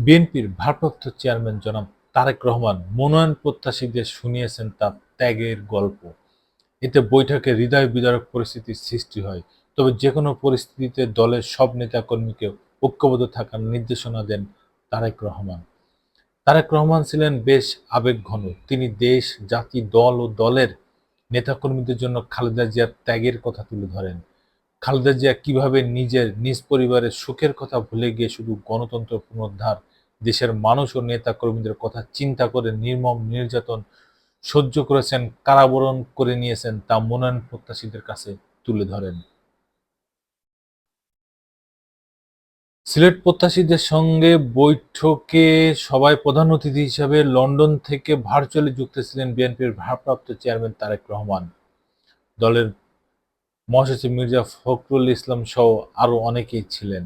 বিএনপির ভারপ্রাপ্ত চেয়ারম্যান জনাব তারেক রহমান মনোনয়ন প্রত্যাশীদের শুনিয়েছেন তার ত্যাগের গল্প। এতে বৈঠকে হৃদয় বিদারক পরিস্থিতির সৃষ্টি হয়। তবে যে কোনো পরিস্থিতিতে দলের সব নেতাকর্মীকে ঐক্যবদ্ধ থাকার নির্দেশনা দেন তারেক রহমান। তারেক রহমান ছিলেন বেশ আবেগঘন। তিনি দেশ, জাতি, দল ও দলের নেতাকর্মীদের জন্য খালেদা জিয়ার ত্যাগের কথা তুলে ধরেন। খালেদা জিয়া কীভাবে নিজের নিজ পরিবারের সুখের কথা ভুলে গিয়ে শুধু গণতন্ত্র পুনরুদ্ধার দেশের মানুষ ও নেতা কর্মীদের কথা চিন্তা করে নির্মম, নির্যাতন সহ্য করেছেন, কারাবরণ করে নিয়েছেন তা মনোনয়ন প্রত্যাশীদের কাছে তুলে ধরেন। সিলেট প্রত্যাশীদের সঙ্গে বৈঠকে সবাই প্রধান অতিথি হিসেবে লন্ডন থেকে ভার্চুয়ালি যুক্ত ছিলেন বিএনপির ভারপ্রাপ্ত চেয়ারম্যান তারেক রহমান। দলের মহাসচিব মির্জা ফখরুল ইসলাম সহ আরও অনেকেই ছিলেন।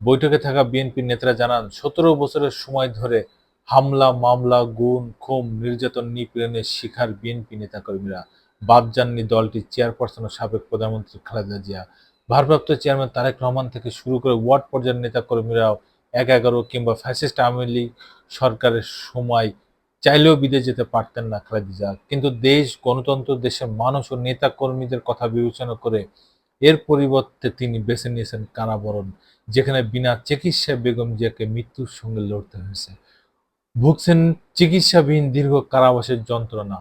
বৈঠকে থাকা বিএনপির নেতারা জানান, সতেরো বছরের সময় ধরে হামলা, মামলা গুণ খুন, নির্যাতন, নিপীড়নের শিকার বিএনপি নেতাকর্মীরা। বাদ যাননি দলটির চেয়ারপারসন ও সাবেক প্রধানমন্ত্রী খালেদা জিয়া। ভারপ্রাপ্ত চেয়ারম্যান তারেক রহমান থেকে শুরু করে ওয়ার্ড পর্যায়ের নেতাকর্মীরাও এক এগারো কিংবা ফ্যাসিস্ট আওয়ামী লীগ সরকারের সময় চাইলেও বিদেশ যেতে পারতেন না খালেদা জিয়া। কিন্তু দেশ, গণতন্ত্র, দেশের মানুষ ও নেতা কর্মীদের কথা বিবেচনা করে এর পরিবর্তে তিনি বেছে নিয়েছেন কারাবরণ, যেখানে বিনা চিকিৎসায় বেগম জিয়াকে মৃত্যুর সঙ্গে লড়তে হয়েছে। ভুগছেন চিকিৎসাবিহীন দীর্ঘ কারাবাসের যন্ত্রণা।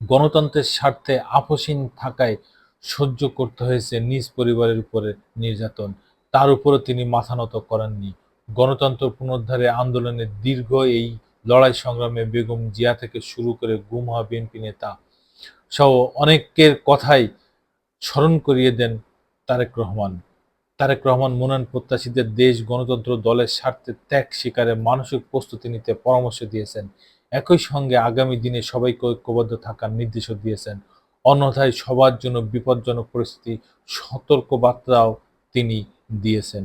গণতন্ত্রের স্বার্থে আপসীন থাকায় সহ্য করতে হয়েছে নিজ পরিবারের উপরে নির্যাতন। তার উপরও তিনি মাথা নত করেননি। গণতন্ত্র পুনরুদ্ধারে আন্দোলনের দীর্ঘ এই লড়াই সংগ্রামে বেগম জিয়া থেকে শুরু করে গুম হওয়া বিএনপি নেতা সহ অনেকের কথাই স্মরণ করিয়ে দেন তারেক রহমান। তারেক রহমান মনোনয়ন প্রত্যাশীদের দেশ, গণতন্ত্র দলের স্বার্থে ত্যাগ শিকারে মানসিক প্রস্তুতি নিতে পরামর্শ দিয়েছেন। একই সঙ্গে আগামী দিনে সবাইকে ঐক্যবদ্ধ থাকার নির্দেশও দিয়েছেন। অন্যথায় সবার জন্য বিপজ্জনক পরিস্থিতি সতর্ক বার্তাও তিনি দিয়েছেন।